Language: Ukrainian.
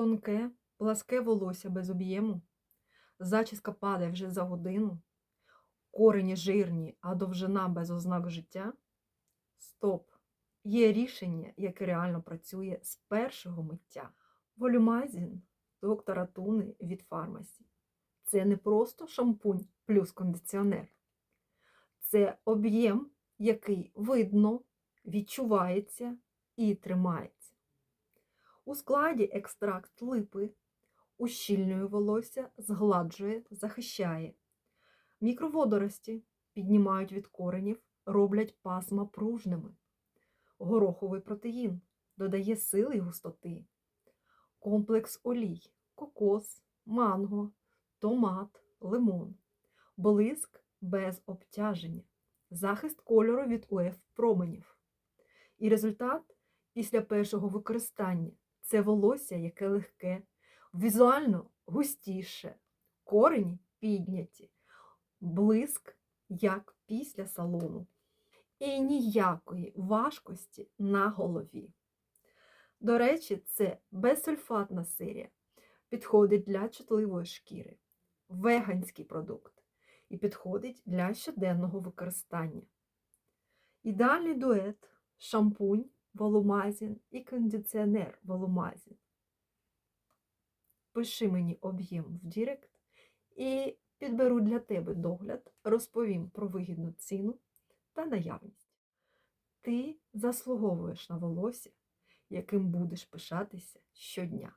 Тонке, пласке волосся без об'єму. Зачіска падає вже за годину. Корені жирні, а довжина без ознак життя. Стоп! Є рішення, яке реально працює з першого миття. Волюмазін доктора Туни від фармасі. Це не просто шампунь плюс кондиціонер. Це об'єм, який видно, відчувається і тримається. У складі екстракт липи ущільнює волосся, згладжує, захищає. Мікроводорості піднімають від коренів, роблять пасма пружними. Гороховий протеїн додає сили й густоти. Комплекс олій, кокос, манго, томат, лимон. Блиск без обтяження. Захист кольору від УФ променів. І результат після першого використання це волосся, яке легке, візуально густіше, корені підняті, блиск, як після салону. І ніякої важкості на голові. До речі, це безсульфатна серія. Підходить для чутливої шкіри, веганський продукт і підходить для щоденного використання. Ідеальний дует шампунь волумазін і кондиціонер волумазін. Пиши мені об'єм в Дірект і підберу для тебе догляд, розповім про вигідну ціну та наявність. Ти заслуговуєш на волосся, яким будеш пишатися щодня.